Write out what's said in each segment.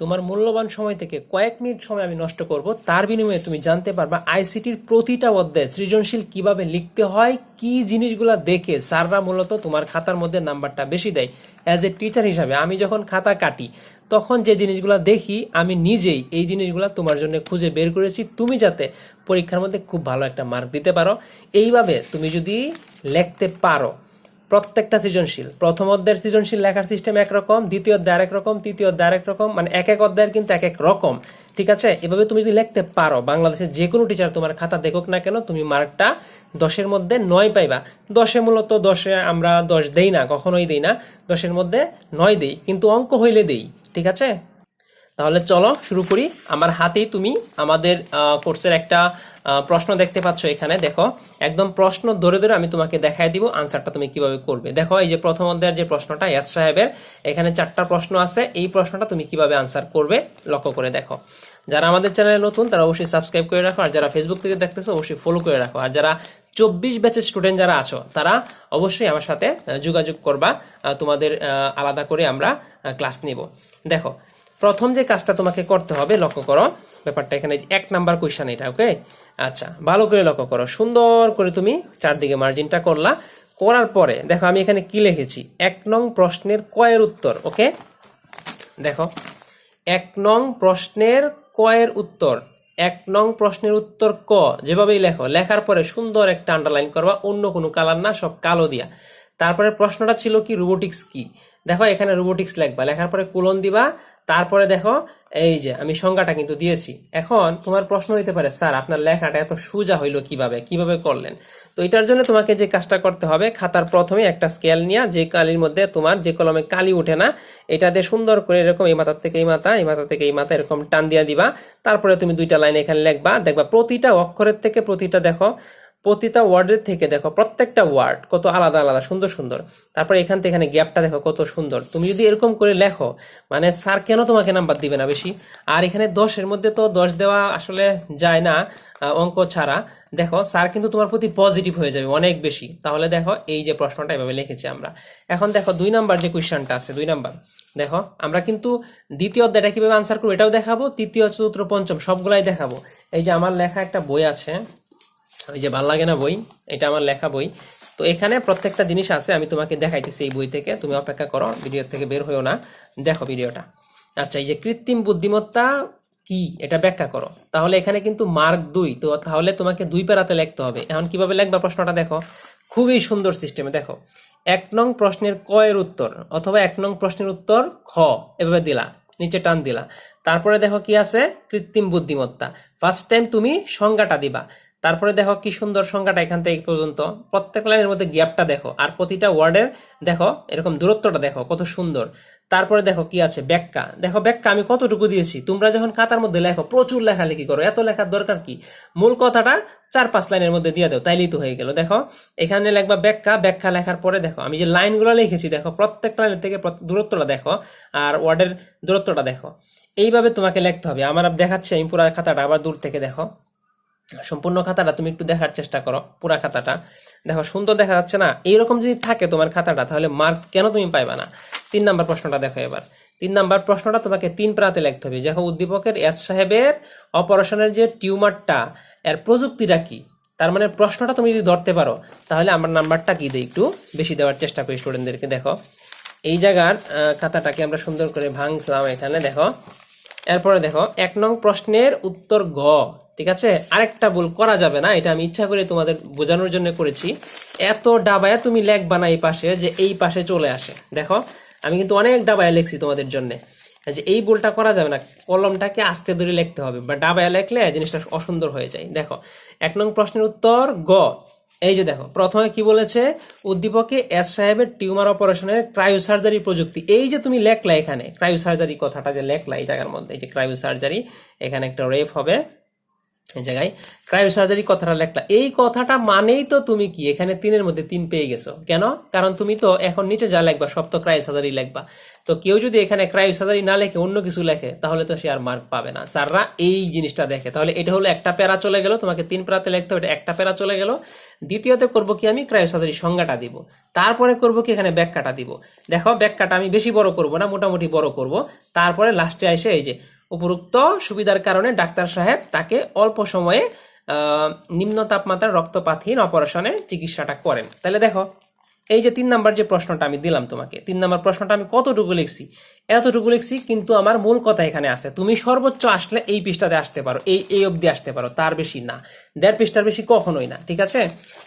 তোমার মূল্যবান সময় থেকে কয়েক মিনিট সময় আমি নষ্ট করব, তার বিনিময়ে তুমি জানতে পারবা আইসিটির প্রতিটা অধ্যায় সৃজনশীল কীভাবে লিখতে হয়, কি জিনিসগুলো দেখে স্যাররা মূলত তোমার খাতার মধ্যে নাম্বারটা বেশি দেয়। অ্যাজ এ টিচার হিসাবে আমি যখন খাতা কাটি, তখন যে জিনিসগুলো দেখি, আমি নিজেই এই জিনিসগুলো তোমার জন্য খুঁজে বের করেছি। তুমি যাতে পরীক্ষার মধ্যে খুব ভালো একটা মার্ক দিতে পারো। এইভাবে তুমি যদি লিখতে পারো প্রত্যেকটা সৃজনশীল। প্রথম অধ্যায়ের সৃজনশীল লেখার সিস্টেম একরকম, দ্বিতীয় অধ্যায় আরেক রকম তৃতীয় অধ্যায় আরেক রকম মানে এক এক অধ্যায়ের কিন্তু এক এক রকম। ঠিক আছে? এভাবে তুমি যদি লিখতে পারো, বাংলাদেশের যে কোনো টিচার তোমার খাতা দেখুক না কেন, তুমি মার্কটা দশের মধ্যে নয় পাইবা। দশে মূলত দশে আমরা দশ দেই না, কখনোই দেই না। দশের মধ্যে নয় দেই, কিন্তু অঙ্ক হইলে দেই। ঠিক আছে? তাহলে চলো শুরু করি। আমার হাতেই তুমি আমাদের কোর্সের একটা প্রশ্ন দেখতে পাচ্ছ এখানে, দেখো। একদম প্রশ্ন ধরে ধরে আমি তোমাকে দেখাই দিব আনসারটা তুমি কীভাবে করবে। দেখো, এই যে প্রথম অধ্যায়ের যে প্রশ্নটা, ইয়াস সাহেবের, এখানে চারটা প্রশ্ন আছে। এই প্রশ্নটা তুমি কীভাবে আনসার করবে, লক্ষ্য করে দেখো। যারা আমাদের চ্যানেলে নতুন, তারা অবশ্যই সাবস্ক্রাইব করে রাখো। আর যারা ফেসবুক থেকে দেখতেছো, অবশ্যই ফলো করে রাখো। আর যারা চব্বিশ ব্যাচের স্টুডেন্ট যারা আছো, তারা অবশ্যই আমার সাথে যোগাযোগ করবা। তোমাদের আলাদা করে আমরা ক্লাস নিব। দেখো প্রথম যে কাজটা তোমাকে করতে হবে, লক্ষ্য করো, ব্যাপারটা এখানে এক নাম্বার কোয়েশ্চেন এটা ওকে আচ্ছা ভালো করে লক্ষ্য করো। সুন্দর করে তুমি চারদিকে মার্জিনটা করলা। করার পরে, দেখো আমি এখানে কি লিখেছি? এক নং প্রশ্নের কয়ের উত্তর ওকে দেখো, এক নং প্রশ্নের কয়ের উত্তর, এক নং প্রশ্নের উত্তর ক, যেভাবেই লেখো, লেখার পরে সুন্দর একটা আন্ডারলাইন করবা, অন্য কোনো কালার না, সব কালো দিয়া। তারপরে প্রশ্নটা ছিল কি রোবোটিক্স কি? দেখো, এখানে রোবোটিক্স লেখবা, লেখার পরে কোলন দিবা তারপরে দেখো, এই যে আমি সংজ্ঞাটা কিন্তু দিয়েছি। এখন তোমার প্রশ্ন হইতে পারে, স্যার, আপনার লেখাটা এত সোজা হইল কীভাবে? কীভাবে করলেন? তো এটার জন্য তোমাকে যে কাজটা করতে হবে, খাতার প্রথমে একটা স্কেল নিয়ে যে কালির মধ্যে তোমার যে কলমে কালি উঠে না, এটা দিয়ে সুন্দর করে এরকম এই মাথার থেকে এই মাথা এই মাথা থেকে এই মাথা এরকম টান দিয়া দিবা। তারপরে তুমি দুইটা লাইন এখানে লিখবা। দেখবা প্রতিটা অক্ষরের থেকে প্রতিটা, দেখো প্রতিটা ওয়ার্ডের থেকে দেখো প্রত্যেকটা ওয়ার্ড কত আলাদা আলাদা, সুন্দর সুন্দর। তারপরে এখান থেকে এখানে গ্যাপটা দেখো কত সুন্দর। তুমি যদি এরকম করে লেখো মানে স্যার কেন তোমাকে নাম্বার দিবে না বেশি? আর এখানে দশের মধ্যে তো দশ দেওয়া আসলে যায় না অঙ্ক ছাড়া। দেখো স্যার কিন্তু তোমার প্রতি পজিটিভ হয়ে যাবে অনেক বেশি। তাহলে দেখো এই যে প্রশ্নটা এভাবে লিখেছি আমরা। এখন দেখো দুই নাম্বার যে কোয়েশ্চেনটা আছে, দুই নাম্বার দেখো আমরা কিন্তু দ্বিতীয় অধ্যায়টা কীভাবে আনসার করব এটাও দেখাবো, তৃতীয়, চতুর্থ, পঞ্চম সবগুলাই দেখাবো। এই যে আমার লেখা একটা বই আছে ওই যে ভালো লাগে না বই, এটা আমার লেখা বই। তো এখানে প্রত্যেকটা জিনিস আছে, আমি তোমাকে দেখাইতেছি এই বই থেকে। তুমি অপেক্ষা করো ভিডিও থেকে বের হইও না। দেখো ভিডিওটা। আচ্ছা এই যে কৃত্রিম বুদ্ধিমত্তা কি? এটা ব্যাখ্যা করো। তাহলে এখানে কিন্তু মার্ক দুই। তো তাহলে তোমাকে দুই পেরাতে লিখতে হবে। এখন কীভাবে লিখবা প্রশ্নটা দেখো? খুবই সুন্দর সিস্টেমে দেখো। এক নং প্রশ্নের ক এর উত্তর অথবা এক নং প্রশ্নের উত্তর খ, এভাবে দিলা, নিচে টান দিলা। তারপরে দেখো কি আছে? কৃত্রিম বুদ্ধিমত্তা। ফার্স্ট টাইম তুমি সংজ্ঞাটা দিবা। তারপরে দেখো কি সুন্দর সংখ্যাটা এখান থেকে পর্যন্ত। প্রত্যেক লাইনের মধ্যে গ্যাপটা দেখো, আর প্রতিটা ওয়ার্ডের দেখো এরকম দূরত্বটা দেখো, কত সুন্দর। তারপরে দেখো কি আছে, ব্যাখ্যা। দেখো ব্যাখ্যা আমি কতটুকু দিয়েছি, তোমরা যখন খাতার মধ্যে লেখো, প্রচুর লেখালেখি করো, এত লেখার দরকার কি? মূল কথাটা চার পাঁচ লাইনের মধ্যে দিয়ে দাও, তাইলেই তো হয়ে গেল। দেখো, এখানে লেখবা ব্যাখ্যা ব্যাখ্যা লেখার পরে দেখো, আমি যে লাইনগুলো লিখেছি দেখো, প্রত্যেক লাইনের থেকে দূরত্বটা দেখো, আর ওয়ার্ডের দূরত্বটা দেখো। এইভাবে তোমাকে লিখতে হবে। আমার দেখাচ্ছি, আমি পুরো খাতাটা আবার দূর থেকে দেখো। সম্পূর্ণ খাতাটা তুমি একটু দেখার চেষ্টা করো, পুরা খাতাটা। দেখো, সুন্দর দেখা যাচ্ছে না? এইরকম যদি থাকে তোমার খাতাটা, তাহলে মার্ক কেন তুমি পাইবা না? তিন নাম্বার প্রশ্নটা দেখো এবার। তিন নাম্বার প্রশ্নটা তোমাকে তিন প্রাতে লিখতে হবে। দেখো, উদ্দীপকের এস সাহেবের অপারেশনের যে টিউমারটা, এর প্রযুক্তিটা কি? তার মানে প্রশ্নটা তুমি যদি ধরতে পারো, তাহলে আমার নাম্বারটা কি দিই একটু বেশি দেওয়ার চেষ্টা করি স্টুডেন্টদেরকে দেখো। এই জায়গার খাতাটাকে আমরা সুন্দর করে ভাঙছিলাম এখানে, দেখো। এরপরে দেখো, এক নং প্রশ্নের উত্তর গ। ঠিক আছে? আরেকটা ভুল করা যাবে না, এটা আমি ইচ্ছা করে তোমাদের বোঝানোর জন্য করেছি। এত ডাবায় তুমি লেখবা না এই পাশে যে এই পাশে চলে আসে। দেখো, আমি কিন্তু অনেক ডাবায় লিখছি তোমাদের জন্য। যে এই ভুলটা করা যাবে না, কলমটাকে আস্তে ধরে লিখতে হবে। বা ডাবায় লেখলে জিনিসটা অসুন্দর হয়ে যায়। দেখো, এক নং প্রশ্নের উত্তর গ। এই যে দেখো, প্রথমে কি বলেছে? উদ্দীপকে এস সাহেবের টিউমার অপারেশনের ক্রায়ো সার্জারি প্রযুক্তি। এই যে তুমি লেখলা এখানে ক্রায়ো সার্জারি কথাটা যে লেখলা এই জায়গার মধ্যে, এই যে ক্রায়ো সার্জারি এখানে একটা রেফ হবে। এই জায়গায়। ক্রায়োসার্জারি কথাটা লেখলা। এই কথাটা মানেই তো তুমি কি? এখানে তিনের মধ্যে তিন পেয়ে গেছো। কেন? কারণ তুমি তো এখন নিচে যা লেখবা, সব তো ক্রায়োসার্জারি লেখবা। তো কেউ যদি এখানে ক্রায়োসার্জারি না লেখে, অন্য কিছু লেখে, তাহলে তো সে আর মার্ক পাবে না। স্যাররা এই জিনিসটা দেখে। তাহলে এটা হলো একটা প্যারা চলে গেল, তোমাকে তিন প্যারাতে লিখতে হবে একটা প্যারা চলে গেল। দ্বিতীয়তে করব কি আমি? ক্রায়োসার্জারি সংজ্ঞাটা দিব। তারপরে করব কি? এখানে ব্যাখ্যাটা দিব। দেখো, ব্যাখ্যাটা আমি বেশি বড় করব না, মোটামুটি বড় করব। তারপরে লাস্টে এসে এই যে উপরোক্ত সুবিধার কারণে ডাক্তার সাহেব তাকে অল্প সময়ে নিম্ন তাপমাত্রার রক্তপাতহীন অপারেশনের চিকিৎসাটা করেন। তাহলে দেখো, এই যে তিন নাম্বার যে প্রশ্নটা আমি দিলাম তোমাকে, তিন নাম্বার প্রশ্নটা আমি কতটুকু লিখছি? এতটুকু লিখছি কিন্তু আমার মূল কথা এখানে আছে। তুমি সর্বোচ্চ আসলে এই পৃষ্ঠাতে আসতে পারো, এই এই অবধি আসতে পারো, তার বেশি না। দেড় পৃষ্ঠার বেশি কখনোই না, ঠিক আছে?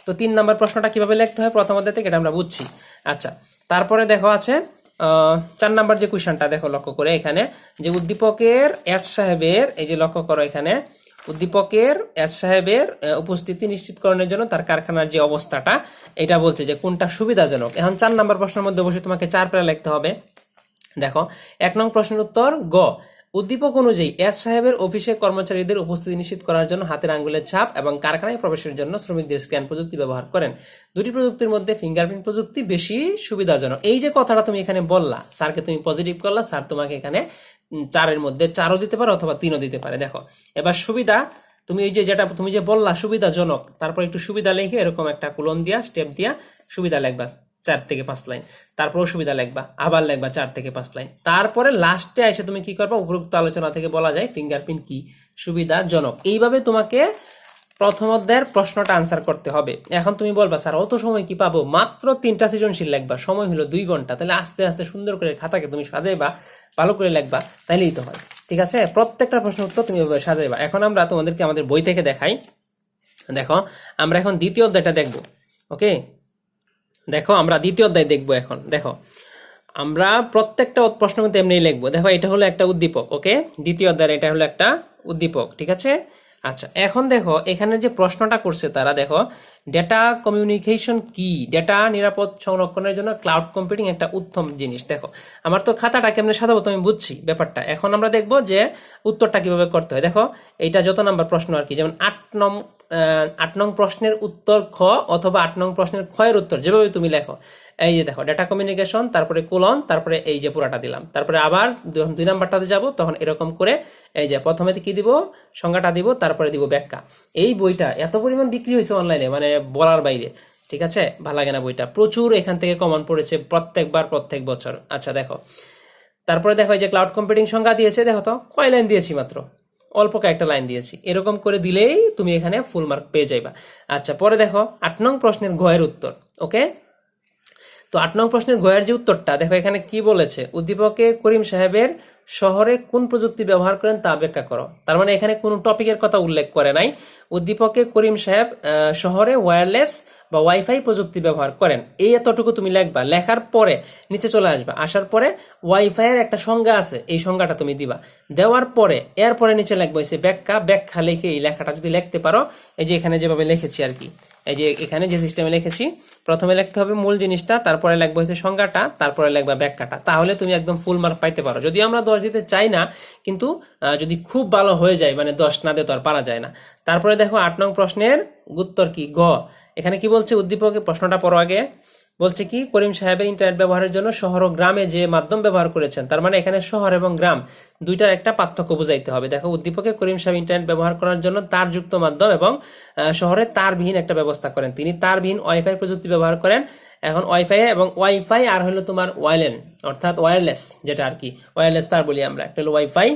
তো তিন নাম্বার প্রশ্নটা কীভাবে লিখতে হয় প্রথম থেকে এটা আমরা বুঝছি। আচ্ছা তারপরে দেখো আছে চার নাম্বার যে কোয়েশনটা দেখো লক্ষ্য করে এখানে, যে উদ্দীপকের এস সাহেবের, এই যে লক্ষ্য করো এখানে, উদ্দীপকের এস সাহেবের উপস্থিতি নিশ্চিতকরণের জন্য তার কারখানার যে অবস্থাটা, এটা বলছে যে কোনটা সুবিধাজনক। এখন চার নাম্বার প্রশ্নের মধ্যে অবশ্যই তোমাকে চার পেরা লিখতে হবে। দেখো, এক নং প্রশ্নের উত্তর গ। উদ্দীপক অনুযায়ী এস সাহেবের অফিসে কর্মচারীদের উপস্থিতি নিশ্চিত করার জন্য হাতের আঙ্গুলের ছাপ এবং কারখানায় প্রবেশের জন্য শ্রমিকদের স্ক্যান প্রযুক্তি ব্যবহার করেন। দুটি প্রযুক্তির মধ্যে ফিঙ্গারপ্রিন্ট প্রযুক্তি বেশি সুবিধাজনক। এই যে কথাটা তুমি এখানে বললা, স্যারকে তুমি পজিটিভ করলা, স্যার তোমাকে এখানে চারের মধ্যে চারও দিতে পারে অথবা তিনও দিতে পারে। দেখো, এবার সুবিধা, তুমি এই যে যেটা, তুমি যে বললা সুবিধাজনক, তারপর একটু সুবিধা লিখে এরকম একটা কুলন দিয়া স্টেপ দিয়া সুবিধা লিখবা। চার থেকে পাঁচ লাইন। তারপর অসুবিধা লিখবা, আবার লিখবা চার থেকে পাঁচ লাইন। তারপরে লাস্টে এসে তুমি কি করবা? উপরোক্ত আলোচনা থেকে বলা যায় ফিঙ্গারপ্রিন্ট কি? সুবিধাজনক। এইভাবে তোমাকে প্রথম অধ্যায়ের প্রশ্নটা আনসার করতে হবে। এখন তুমি বলবা, স্যার, অত সময় কি পাবো? মাত্র তিনটা সৃজনশীল লিখবা। সময় হলো দুই ঘণ্টা। তাহলে আস্তে আস্তে সুন্দর করে খাতাকে তুমি সাজাইবা, ভালো করে লিখবা, তাইলেই তো হয়। ঠিক আছে? প্রত্যেকটা প্রশ্ন উত্তর তুমি সাজাইবা। এখন আমরা তোমাদেরকে আমাদের বই থেকে দেখাই। দেখো, আমরা এখন দ্বিতীয় অধ্যায়টা দেখব। ওকে দেখো আমরা দ্বিতীয় অধ্যায় দেখব এখন। দেখো আমরা প্রত্যেকটা প্রশ্ন কিন্তু এমনি লিখব। দেখো এটা হলো একটা উদ্দীপক ওকে? দ্বিতীয় অধ্যায় এটা হলো একটা উদ্দীপক ঠিক আছে? আচ্ছা এখন দেখো এখানে যে প্রশ্নটা করছে তারা দেখো ডেটা কমিউনিকেশন কি? ডেটা নিরাপদ সংরক্ষণের জন্য ক্লাউড কম্পিউটিং একটা উত্তম জিনিস। দেখো আমার তো খাতাটা কেমনে সাজাবো আমি বুঝছি ব্যাপারটা। এখন আমরা দেখব যে উত্তরটা কীভাবে করতে হয়। দেখো এইটা যত নাম্বার প্রশ্ন আর কি যেমন আট নং আহ, আট নং প্রশ্নের উত্তর খ অথবা আট নং প্রশ্নের ক্ষয়ের উত্তর, যেভাবে তুমি লেখো। এই যে দেখো ডেটা কমিউনিকেশন তারপরে কোলন তারপরে এই যে পুরাটা দিলাম। তারপরে আবার দুই নাম্বারটাতে যাব, তখন এরকম করে এই যে প্রথমে কি দিব? সংজ্ঞাটা দিব, তারপরে দিব ব্যাখ্যা। এই বইটা এত পরিমাণ বিক্রি হয়েছে অনলাইনে মানে বলার বাইরে, ঠিক আছে? ভালো লাগে না বইটা। প্রচুর এখান থেকে কমন পড়েছে প্রত্যেকবার, প্রত্যেক বছর। আচ্ছা দেখো। তারপরে দেখো যে ক্লাউড কম্পিউটিং সংজ্ঞা দিয়েছে, দেখো তো, কয় লাইন দিয়েছি মাত্র? অল্প কয়েকটা লাইন দিয়েছি। এরকম করে দিলেই তুমি এখানে ফুল মার্ক পেয়ে যাইবা। আচ্ছা পরে দেখো, আট নং প্রশ্নের গয়ের উত্তর, ওকে? তো আট নং প্রশ্নের গয়ের যে উত্তরটা, দেখো এখানে কি বলেছে? উদ্দীপকে করিম সাহেবের শহরে কোন প্রযুক্তি ব্যবহার করেন তা ব্যাখ্যা করো। তার মানে এখানে কোনো টপিকের কথা উল্লেখ করে নাই। উদ্দীপকে করিম সাহেব শহরে ওয়্যারলেস বা ওয়াইফাই প্রযুক্তি ব্যবহার করেন। এই এতটুকু তুমি লিখবা। লেখার পরে নিচে চলে আসবা। আসার পরে ওয়াইফাই এর একটা সংজ্ঞা আছে। এই সংজ্ঞাটা তুমি দিবা। দেওয়ার পরে, এরপরে নিচে লিখব এসে ব্যাখ্যা। ব্যাখ্যা লিখে এই লেখাটা যদি লিখতে পারো, এই যে এখানে যেভাবে লিখেছি আর কি, এই যে এখানে যে সিস্টেমে লিখেছি, প্রথমে লিখতে হবে মূল জিনিসটা, তারপরে লিখব হচ্ছে সংজ্ঞাটা, তারপরে লিখবা ব্যাখ্যাটা। তাহলে তুমি একদম ফুল মার্ক পাইতে পারো। যদি আমরা দশ দিতে চাই না, কিন্তু যদি খুব ভালো হয়ে যায় মানে দশ না দিয়ে তো আর পারা যায় না। তারপরে দেখো আট নং প্রশ্নের উত্তর কি? গ। এখানে কি বলছে? উদ্দীপকে প্রশ্নটা পড়ো আগে। বলছে কি, করিম সাহেবের ইন্টারনেট ব্যবহারের জন্য শহর ও গ্রামে যে মাধ্যম ব্যবহার করেছেন, তার মানে এখানে শহর এবং গ্রাম দুইটার একটা পার্থক্য বুঝাইতে হবে। দেখো, উদ্দীপকে করিম সাহেব ইন্টারনেট ব্যবহার করার জন্য তারযুক্ত মাধ্যম এবং শহরে তারবিহীন একটা ব্যবস্থা করেন। তিনি তারবিহীন ওয়াইফাই প্রযুক্তি ব্যবহার করেন। এখন ওয়াইফাই এবং ওয়াইফাই আর হলো তোমার ওয়াইলেন অর্থাৎ ওয়্যারলেস যেটা আর কি ওয়্যারলেস তার বলি আমরা। একটা হলো ওয়াইফাই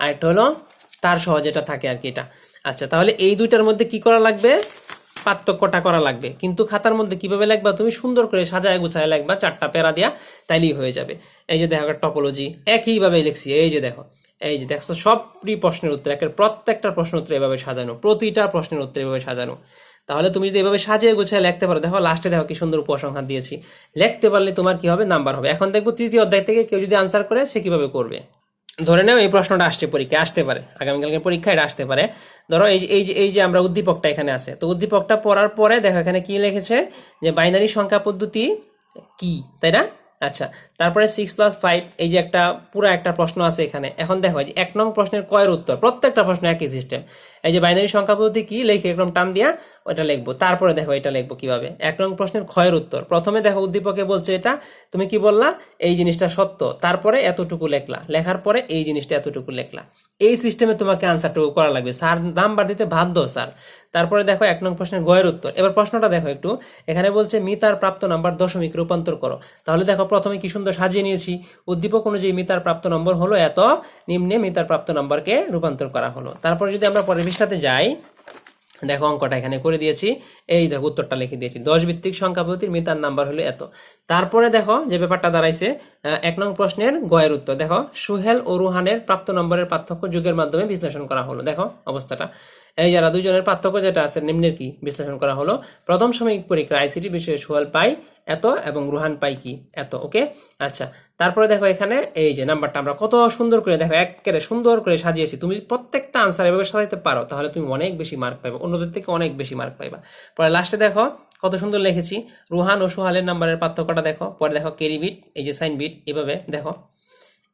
আর একটা হলো তার সহ যেটা থাকে আর কি এটা। আচ্ছা তাহলে এই দুইটার মধ্যে কি করা লাগবে? পার্থক্যটা করা লাগবে। কিন্তু খাতার মধ্যে কীভাবে লাগবা তুমি সুন্দর করে সাজায় গুছায় লাগবা চারটা প্যারা দিয়া, তাইলেই হয়ে যাবে। এই যে দেখো একটা টপোলজি একইভাবে লিখছি। এই যে দেখো, এই যে দেখছ সবই প্রশ্নের উত্তর, একের প্রত্যেকটা প্রশ্নের উত্তর এভাবে সাজানো, প্রতিটা প্রশ্নের উত্তর এভাবে সাজানো। তাহলে তুমি যদি এভাবে সাজিয়ে গুছিয়ে লিখতে পারো, দেখো লাস্টে দেখো কি সুন্দর উপসংহার দিয়েছি। লিখতে পারলে তোমার কি হবে? নাম্বার হবে। এখন দেখব তৃতীয় অধ্যায় থেকে কেউ যদি আনসার করে, সে কীভাবে করবে? ধরে নাও এই প্রশ্নটা আসছে পরীক্ষায়, আসতে পারে আগামীকালকে পরীক্ষায় এটা আসতে পারে। ধরো এই এই যে এই যে আমরা উদ্দীপকটা এখানে আছে, তো উদ্দীপকটা পড়ার পরে দেখো এখানে কি লিখেছে? যে বাইনারি সংখ্যা পদ্ধতি কি, তাই না? আচ্ছা তারপরে সিক্স প্লাস ফাইভ এই যে একটা, পুরো একটা প্রশ্ন আছে এখানে। এখন দেখো যে এক নং প্রশ্নের কয়ের উত্তর, প্রত্যেকটা প্রশ্ন একই সিস্টেম এই যে বাইনারি সংখ্যা পদ্ধতি কি? লিখে এরকম টান দিয়া ওটা লিখব। তারপরে দেখো এটা লিখব কীভাবে? এক নং প্রশ্নের ক্ষয়ের উত্তর। প্রথমে দেখো উদ্দীপকে বলছে এটা। তুমি কি বললা? এই জিনিসটা সত্য। তারপরে এতটুকু লেখলা। লেখার পরে এই জিনিসটা এতটুকু লেখলা। এই সিস্টেমে তোমাকে আনসারটুকু করা লাগবে। স্যার, নাম্বার দিতে বাধ্য, স্যার। তারপরে দেখো এক নং প্রশ্নের গয়ের উত্তর। এবার প্রশ্নটা দেখো একটু। এখানে বলছে, মিতার প্রাপ্ত নাম্বার দশমিক রূপান্তর করো। তাহলে দেখো প্রথমে কি সুন্দর সাজিয়ে নিয়েছি। উদ্দীপক অনুযায়ী মিতার প্রাপ্ত নম্বর হলো এত। নিম্নে মিতার প্রাপ্ত নম্বরকে রূপান্তর করা হলো। তারপরে যদি আমরা পরের পৃষ্ঠাতে যাই, দেখো অঙ্কটা এখানে করে দিয়েছি। এই দেখো উত্তরটা লিখে দিয়েছি। দশ ভিত্তিক সংখ্যা পদ্ধতির মিতার নাম্বার হলো এত। তারপরে দেখো যে ব্যাপারটা দাঁড়াইছে এক নং প্রশ্নের গয়ের উত্তর। দেখো, সুহেল ও রুহানের প্রাপ্ত নম্বরের পার্থক্য যুগের মাধ্যমে বিশ্লেষণ করা হলো। দেখো অবস্থাটা। এই যারা দুজনের পার্থক্য যেটা আছে, নিম্নের কি বিশ্লেষণ করা হলো? প্রথম সাময়িক পরীক্ষা আইসিটি বিষয়ে সুহেল পাই এত এবং রুহান পাই কি এত, ওকে? আচ্ছা তারপরে দেখো এখানে এই যে নাম্বারটা আমরা কত সুন্দর করে দেখো, একেবারে সুন্দর করে সাজিয়েছি। তুমি প্রত্যেকটা আনসার এভাবে সাজাইতে পারো, তাহলে তুমি অনেক বেশি মার্ক পাইবা, অন্যদের থেকে অনেক বেশি মার্ক পাইবা। পরে লাস্টে দেখো কত সুন্দর লিখেছি, রুহান ও সোহালের নাম্বারের পার্থক্যটা দেখো, পরে দেখো কেরি বিট এই যে সাইন বিট এভাবে দেখো।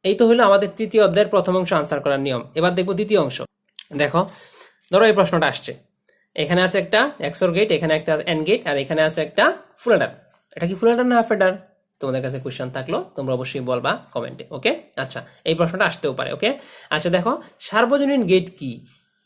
এই তো হলো আমাদের তৃতীয় অধ্যায়ের প্রথম অংশ আনসার করার নিয়ম। এবার দেখব দ্বিতীয় অংশ। দেখো, ধরো এই প্রশ্নটা আসছে। এখানে আছে একটা এক্সর গেট এখানে একটা এন গেট আর এখানে আছে একটা ফুল হেডার এটা কি ফুল হেডার না হাফ হেডার তোমাদের কাছে কোয়েশ্চেন থাকল, তোমরা অবশ্যই বলবা কমেন্টে ওকে আচ্ছা এই প্রশ্নটা আসতেও পারে ওকে আচ্ছা দেখো, সার্বজনীন গেট কি?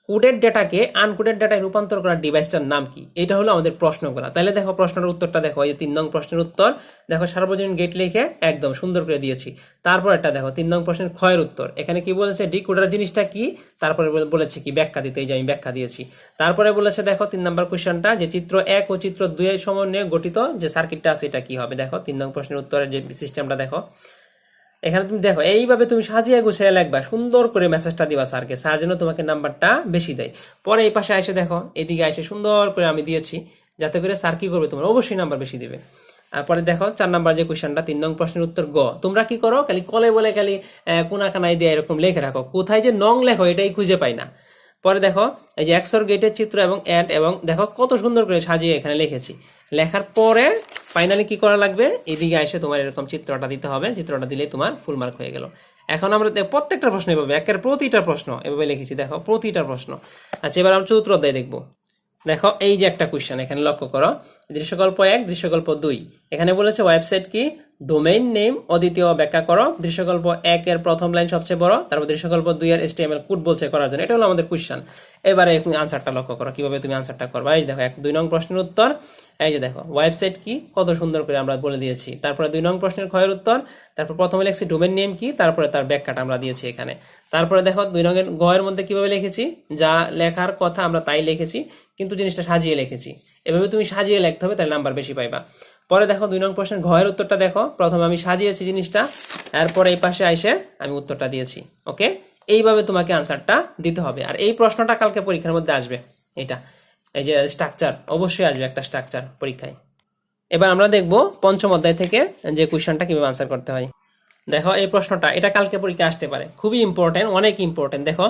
কোডেড ডেটাকে আনকোডেড ডেটায় রূপান্তর করার ডিভাইসটার নাম কি? এটা হলো আমাদের প্রশ্নগুলো। তাহলে দেখো প্রশ্নের উত্তরটা দেখো, এই যে তিন নং প্রশ্নের উত্তর। দেখো সার্বজনীন গেট লিখে একদম সুন্দর করে দিয়েছি। তারপর একটা দেখো, তিন নং প্রশ্নের ক্ষয়ের উত্তর। এখানে কি বলেছে? ডিকোডার জিনিসটা কি? তারপরে বলেছে কি? ব্যাখ্যা দিতে, এই যে আমি ব্যাখ্যা দিয়েছি। তারপরে বলেছে দেখো তিন নম্বর কোশ্চেনটা যে চিত্র এক ও চিত্র দুই এর সমন্বয়ে গঠিত যে সার্কিটটা আছে, এটা কি হবে? দেখো, তিন নং প্রশ্নের উত্তরের যে সিস্টেমটা দেখো। এখানে তুমি দেখো এইভাবে তুমি সাজিয়ে গুছিয়ে লেখবা সুন্দর করে মেসেজটা দিবা স্যারকে। স্যার যেন তোমাকে নাম্বারটা বেশি দেয়। পরে এই পাশে এসে দেখো এদিকে এসে সুন্দর করে আমি দিয়েছি যাতে করে স্যার কি করবে তোমার অবশ্যই নাম্বার বেশি দেবে। পরে দেখো চার নাম্বার যে কোয়েশনটা তিন নং প্রশ্নের উত্তর গ। তোমরা কি করো খালি কলে বলে খালি আহ, কোনা কানাই দিয়ে এরকম লেখে রাখো। কোথায় যে নং লেখো এটাই খুঁজে পাই না। পরে দেখো, এই যে এক্সর গেটের চিত্র এবং অ্যাড এবং দেখো কত সুন্দর করে সাজিয়ে এখানে লিখেছি। লেখার পরে ফাইনালি কি করা লাগবে? এদিকে এসে তোমার এরকম চিত্রটা দিতে হবে। চিত্রটা দিলে তোমার ফুল মার্ক হয়ে গেল। এখন আমরা প্রত্যেকটা প্রশ্ন এভাবে, একের প্রতিটা প্রশ্ন এভাবে লিখেছি। দেখো, প্রতিটা প্রশ্ন। আচ্ছা এবার আমরা চতুর্থ অধ্যায় দেখব। দেখো, এই যে একটা কোশ্চেন এখানে লক্ষ্য করো। দৃশ্যকল্প এক, দৃশ্যকল্প দুই। এখানে বলেছে ওয়েবসাইট কি? ডোমেইন নেম অদ্বিতীয় ব্যাখ্যা করো। দৃশ্যকল্প এক এর প্রথম লাইন সবচেয়ে বড়, তারপর দৃশ্যকল্প দুই এর এসটিএমএল কোড বলছে করার জন্য। এটা হলো আমাদের কোশ্চেন এবারে তুমি আনসারটা লক্ষ্য করো, কীভাবে তুমি আনসারটা করবা। এই দেখো, এক, দুই নং প্রশ্নের উত্তর। এই যে দেখো ওয়েবসাইট কি? কত সুন্দর করে আমরা বলে দিয়েছি। তারপরে দুই নং প্রশ্নের ক্ষয়ের উত্তর। তারপর প্রথমে লিখছি ডোমেন নেম কি? তারপরে তার ব্যাখ্যাটা আমরা দিয়েছি এখানে। তারপরে দেখো, দুই রঙের গয়ের মধ্যে কীভাবে লিখেছি? যা লেখার কথা আমরা তাই লিখেছি, কিন্তু জিনিসটা সাজিয়ে লিখেছি। এভাবে তুমি সাজিয়ে লিখতে হবে, তাহলে নাম্বার বেশি পাইবা। পরে দেখো দুই নং প্রশ্নের ঘয়ের উত্তরটা দেখো। প্রথমে আমি সাজিয়েছি জিনিসটা, এরপর এই পাশে আইসে আমি উত্তরটা দিয়েছি। ওকে? এইভাবে তোমাকে আনসারটা দিতে হবে। আর এই প্রশ্নটা কালকে পরীক্ষার মধ্যে আসবে। এটা এই যে স্ট্রাকচার অবশ্যই আসবে একটা স্ট্রাকচার পরীক্ষায়। এবার আমরা দেখব পঞ্চম অধ্যায় থেকে যে কোশ্চেনটা কীভাবে আনসার করতে হয়। দেখো, এই প্রশ্নটা, এটা কালকে পরীক্ষা আসতে পারে। খুবই ইম্পর্টেন্ট অনেক ইম্পর্টেন্ট দেখো,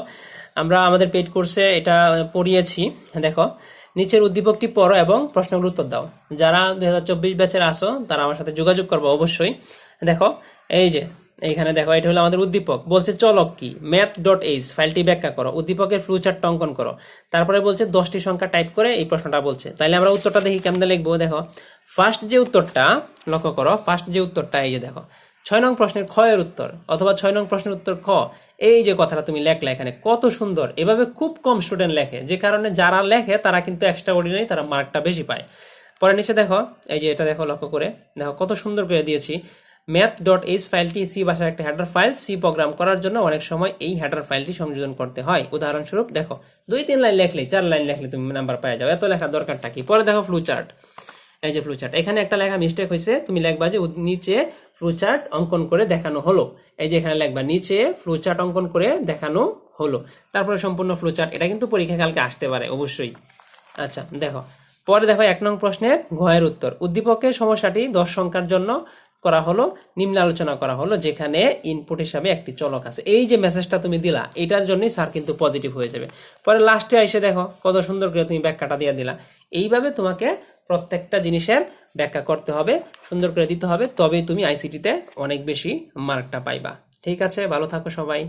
আমরা আমাদের পেড কোর্সে এটা পড়িয়েছি। দেখো নিচের উদ্দীপকটি পড়ো এবং প্রশ্নগুলোর উত্তর দাও। যারা দুই হাজার চব্বিশ ব্যাচের আসো তারা আমার সাথে যোগাযোগ করব অবশ্যই। দেখো, এই যে, এইখানে দেখো, এটা হলো আমাদের উদ্দীপক। বলছে চলক কি? ম্যাথ ডট এইচ ফাইলটি ব্যাখ্যা করো। উদ্দীপকের ফ্লিউচার্ট অঙ্কন করো। তারপরে বলছে, দশটি সংখ্যা টাইপ করে এই প্রশ্নটা বলছে। তাইলে আমরা উত্তরটা দেখি কেমন লিখব, দেখো। ফার্স্ট যে উত্তরটা, লক্ষ্য করো ফার্স্ট যে উত্তরটা, এই যে দেখো। ছয় নং প্রশ্নের এর উত্তর অথবা ছয় নং প্রশ্নের উত্তর খ, এই যে কথাটা তুমি লেখলা এখানে, কত সুন্দর। এভাবে খুব কম স্টুডেন্ট লেখে, যে কারণে যারা লেখে তারা কিন্তু এক্সট্রা অর্ডিনারি তারা মার্কটা বেশি পায়। পরে নিচে দেখো, এই যে এটা দেখো লক্ষ্য করে, দেখো কত সুন্দর করে দিয়েছি। ম্যাথ ডট এইচ ফাইলটি সি ভাষার একটা হেডার ফাইল সি প্রোগ্রাম করার জন্য অনেক সময় এই হেডার ফাইলটি সংযোজন করতে হয়। উদাহরণস্বরূপ দেখো, দুই তিন লাইন লেখলে চার লাইন লেখলে তুমি নাম্বার পাওয়া যাও, এত লেখার দরকারটা কি? পরে দেখো ফ্লু চার্ট এই যে ফ্লুচার্ট এখানে একটা লেখা মিস্টেক হয়েছে, তুমি লিখবা যে নিচে ফ্লুচার্ট অঙ্কন করে দেখানো হলো। এই যে এখানে লিখবা, নিচে ফ্লুচার্ট অঙ্কন করে দেখানো হলো। তারপরে সম্পূর্ণ ফ্লুচার্ট এটা কিন্তু পরীক্ষা কালকে আসতে পারে, অবশ্যই। আচ্ছা দেখো, পরে দেখো এক নং প্রশ্নের ঘয়ের উত্তর। উদ্দীপকের সমস্যাটি দশ সংখ্যার জন্য করা হলো, নিম্ন আলোচনা করা হলো, যেখানে ইনপুট হিসাবে একটি চলক আছে। এই যে মেসেজটা তুমি দিলা, এটার জন্যই স্যার কিন্তু পজিটিভ হয়ে যাবে। পরে লাস্টে এসে দেখো, কত সুন্দর করে তুমি ব্যাখ্যাটা দিয়ে দিলা। এইভাবে তোমাকে প্রত্যেকটা জিনিসের ব্যাখ্যা করতে হবে, সুন্দর করে দিতে হবে, তবেই তুমি আইসিটিতে অনেক বেশি মার্কটা পাইবা। ঠিক আছে, ভালো থাকো সবাই।